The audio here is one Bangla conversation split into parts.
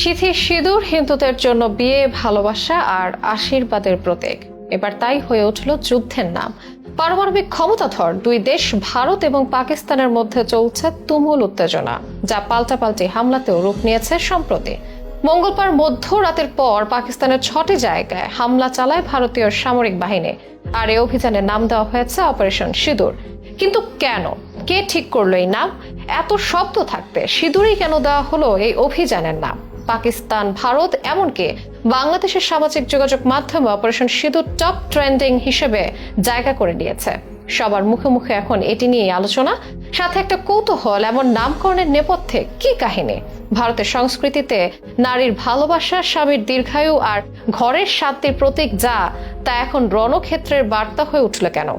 সিথি সিঁদুর হিন্দুদের জন্য বিয়ে, ভালোবাসা আর আশীর্বাদের প্রতীক। এবার তাই হয়ে উঠল যুদ্ধের নাম। পারমাণবিক ক্ষমতাধর দুই দেশ, ভারত এবং পাকিস্তানের মধ্যে চলছে তুমুল উত্তেজনা, যা পাল্টাপাল্টি হামলাতেও রূপ নিয়েছে সম্প্রতি। মঙ্গলবার মধ্যরাতের পর পাকিস্তানের ছটি জায়গায় হামলা চালায় ভারতীয় সামরিক বাহিনী, আর এই অভিযানের নাম দেওয়া হয়েছে অপারেশন সিঁদুর। কিন্তু কেন? কে ঠিক করল এই নাম? এত শব্দ থাকতে সিঁদুরই কেন দেওয়া হলো এই অভিযানের নাম? পাকিস্তান, ভারত, এমনকি বাংলাদেশের সামাজিক যোগাযোগ মাধ্যমে অপারেশন সিঁদুর টপ ট্রেন্ডিং হিসেবে জায়গা করে নিয়েছে। সবার মুখে মুখে এখন এটি নিয়ে আলোচনা। সাথে একটা কৌতূহল, এমন নামকরণের নেপথ্যে কি কাহিনী? ভারতের সংস্কৃতিতে নারীর ভালোবাসা, স্বামীর দীর্ঘায়ু আর ঘরের শান্তির প্রতীক যা, তা এখন রণক্ষেত্রের বার্তা হয়ে উঠল কেন?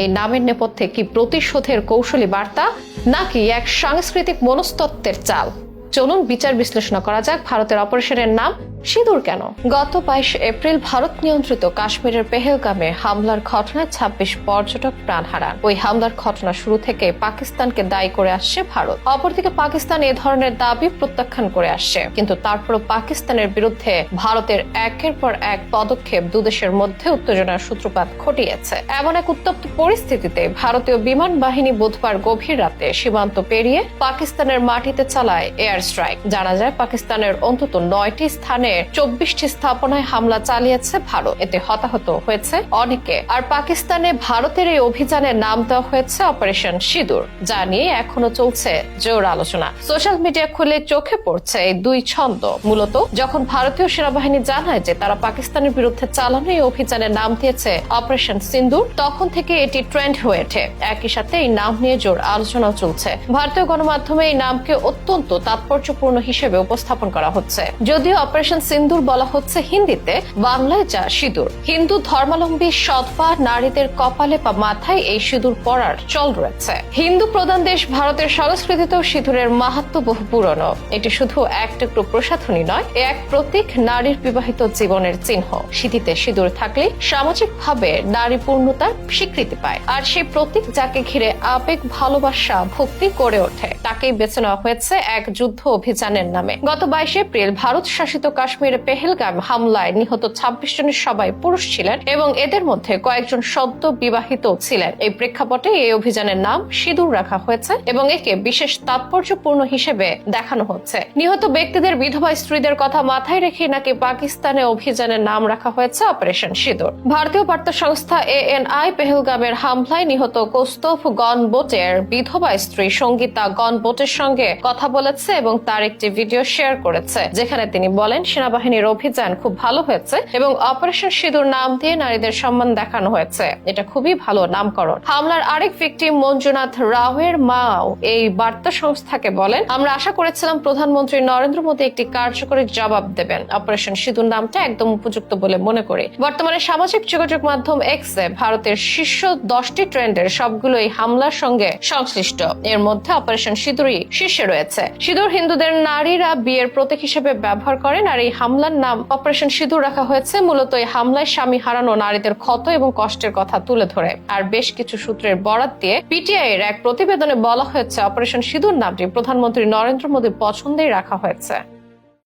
এই নামের নেপথ্যে কি প্রতিশোধের কৌশলী বার্তা, নাকি এক সাংস্কৃতিক মনস্তত্ত্বের চাল? চলুন বিচার বিশ্লেষণ করা যাক। ভারতের অপারেশনের নাম সিঁদুর কেন? গত বাইশ এপ্রিল ভারত নিয়ন্ত্রিত কাশ্মীরের পেহেলগামে হামলার ঘটনায় ছাব্বিশ পর্যটক প্রাণ হারান। ওই হামলার ঘটনা শুরু থেকে পাকিস্তানকে দায়ী করে আসছে ভারত। অপরদিকে পাকিস্তান এ ধরনের দাবি প্রত্যাখ্যান করে আসছে। কিন্তু তারপরও পাকিস্তানের বিরুদ্ধে ভারতের একের পর এক পদক্ষেপ দুদেশের মধ্যে উত্তেজনার সূত্রপাত ঘটিয়েছে। এমন এক উত্তপ্ত পরিস্থিতিতে ভারতীয় বিমান বাহিনী বুধবার গভীর রাতে সীমান্ত পেরিয়ে পাকিস্তানের মাটিতে চালায় এয়ার স্ট্রাইক। জানা যায়, পাকিস্তানের অন্তত নয়টি স্থানে চব্বিশটি স্থাপনায় হামলা চালিয়েছে ভারত। এতে হতাহত হয়েছে অনেকে। আর পাকিস্তানে ভারতের এই অভিযানের নাম দেওয়া হয়েছে অপারেশন সিঁদুর, যা নিয়ে এখনও চলছে জোর আলোচনা। সোশ্যাল মিডিয়া খুলে চোখে পড়ছে এই দুই ছন্দ। মূলত যখন ভারতীয় সেনাবাহিনী জানায় যে তারা পাকিস্তানের বিরুদ্ধে চালানো এই অভিযানের নাম দিয়েছে অপারেশন সিন্দুর তখন থেকে এটি ট্রেন্ড হয়ে ওঠে। একই সাথে এই নাম নিয়ে জোর আলোচনাও চলছে। ভারতীয় গণমাধ্যমে এই নামকে অত্যন্ত তাৎপর্যপূর্ণ হিসেবে উপস্থাপন করা হচ্ছে। যদিও অপারেশন সিন্দুর বলা হচ্ছে হিন্দিতে, বাংলায় যা সিঁদুর। হিন্দু ধর্মাবলম্বী সৎপা নারীদের কপালে বা মাথায় এই সিঁদুর পরার চল রয়েছে। হিন্দু প্রধান দেশ ভারতের সংস্কৃতিতেও সিঁদুরের মাহাত্ম বহু পুরনো। এটি শুধু এক টুকরো প্রসাধনী নয়, এ এক প্রতীক নারীর বিবাহিত জীবনের চিহ্ন। সিঁথিতে সিঁদুর থাকলে সামাজিকভাবে নারী পূর্ণতার স্বীকৃতি পায়। আর সেই প্রতীক যাকে ঘিরে আবেগ, ভালোবাসা, ভক্তি করে ওঠে, তাকেই বেছে নেওয়া হয়েছে এক যুদ্ধ অভিযানের নামে। গত বাইশে এপ্রিল ভারত শাসিত কাশ্মীরে পেহেলগাম হামলায় নিহত ছাব্বিশ জনের সবাই পুরুষ ছিলেন এবং এদের মধ্যে কয়েকজন সদ্য বিবাহিত ছিলেন। এই প্রেক্ষাপটে এই অভিযানের নাম সিঁদুর রাখা হয়েছে এবং একে বিশেষ তাৎপর্যপূর্ণ হিসেবে দেখানো হচ্ছে। নিহত ব্যক্তিদের বিধবা স্ত্রীদের কথা মাথায় রেখে নাকি পাকিস্তানে অভিযানের নাম রাখা হয়েছে অপারেশন সিঁদুর। ভারতীয় বার্তা সংস্থা এএনআই পেহেলগামের হামলায় নিহত কৌস্তভ গনবোটের বিধবা স্ত্রী সঙ্গীতা গনবোটের সঙ্গে কথা বলেছে এবং তার একটি ভিডিও শেয়ার করেছে, যেখানে তিনি বলেন সেনাবাহিনীর অভিযান খুব ভালো হয়েছে এবং অপারেশন সিঁদুর নাম দিয়ে নারীদের সম্মান দেখানো হয়েছে। এটা খুবই ভালো নামকরণ। হামলার আরেক ভিকটিম মঞ্জুনাথ রাওয়ের মাও এই বার্তা সংস্থাকে বলেন, আমরা আশা করেছিলাম প্রধানমন্ত্রী নরেন্দ্র মোদী একটি কার্যকরী জবাব দেবেন। অপারেশন সিঁদুর নামটা একদম উপযুক্ত বলে মনে করি। বর্তমানে সামাজিক যোগাযোগ মাধ্যম এক্সে ভারতের শীর্ষ দশটি ট্রেন্ডের সবগুলো এই হামলার সঙ্গে সংশ্লিষ্ট। এর মধ্যে অপারেশন সিঁদুরই শীর্ষে রয়েছে। সিঁদুর হিন্দুদের নারীরা বিয়ের প্রতীক হিসেবে ব্যবহার করেন আর এই হামলার নাম অপারেশন সিঁদুর রাখা হয়েছে, মূলত এই হামলায় স্বামী হারানো নারীদের ক্ষত এবং কষ্টের কথা তুলে ধরে। আর বেশ কিছু সূত্রের বরাত দিয়ে পিটিআই এর এক প্রতিবেদনে বলা হয়েছে, অপারেশন সিঁদুর নামটি প্রধানমন্ত্রী নরেন্দ্র মোদীর পছন্দেই রাখা হয়েছে।